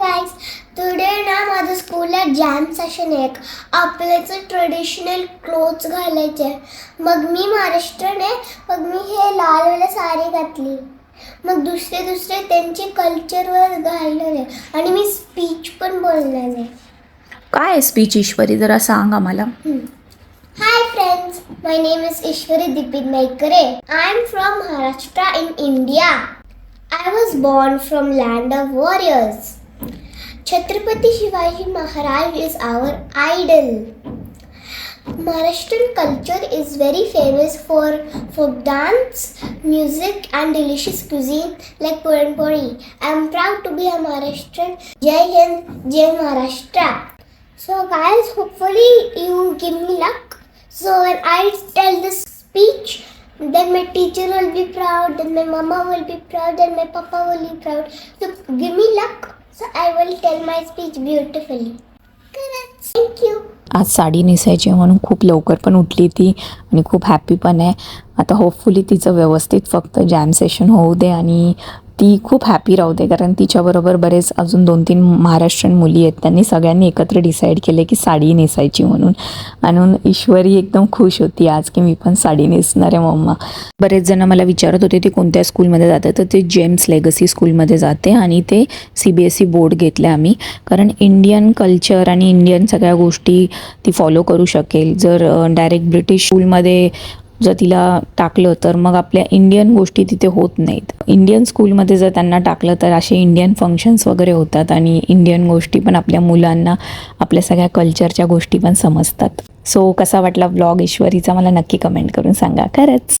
Guys today ना माझं स्कूलला जॅम सेशन आहे. आपल्याचं ट्रेडिशनल क्लोथ्स घालायचे मग मी महाराष्ट्रन आहे मग मी हे लालवाला साडी घातली. मग दुसरे दुसरे त्यांचे कल्चरवर घालणार आहे. आणि मी स्पीच पण बोलणार आहे. काय स्पीच ईश्वरी? जरा सांग आम्हाला. Hi friends, my name is Ishwari Dipid Naikare. I am from Maharashtra in India. I was born from land of warriors. Chhatrapati Shivaji Maharaj is our idol. Maharashtrian culture is very famous for folk dance, music and delicious cuisine like Puran Puri. I am proud to be a Maharashtrian. Jai Hind, Jai Maharashtra. So guys, hopefully you give me luck. So when I tell this speech, then my teacher will be proud, then my mama will be proud, then my papa will be proud. So give me luck. So I will tell my speech beautifully thank you आज साडी नेसायची म्हणून खूप लवकर पण उठली ती आणि खूप happy पण आहे. आता होपफुली तिचं व्यवस्थित फक्त जॅम सेशन होऊ दे आणि ती खूप हॅपी राहू दे. कारण तिच्याबरोबर बरेच अजून दोन तीन महाराष्ट्रीयन मुली आहेत. त्यांनी सगळ्यांनी एकत्र डिसाईड केले की साडी नेसायची म्हणून. म्हणून ईश्वरी एकदम खुश होती आज की मी पण साडी नेसणार आहे मम्मा. बरेच जण मला विचारत होते ते कोणत्या स्कूलमध्ये जाते तर ते जेम्स लेगसी स्कूलमध्ये जाते आणि ते C B S E board घेतले आम्ही. कारण इंडियन कल्चर आणि इंडियन सगळ्या गोष्टी ती फॉलो करू शकेल. जर डायरेक्ट ब्रिटिश स्कूलमध्ये जर तिला टाकलं तर मग आपल्या इंडियन गोष्टी तिथे होत नाहीत. इंडियन स्कूलमध्ये जर त्यांना टाकलं तर असे इंडियन फंक्शन्स वगैरे होतात आणि इंडियन गोष्टी पण आपल्या मुलांना आपल्या सगळ्या कल्चरच्या गोष्टी पण समजतात. सो कसा वाटला ब्लॉग ईश्वरीचा? मला नक्की कमेंट करून सांगा. खरंच.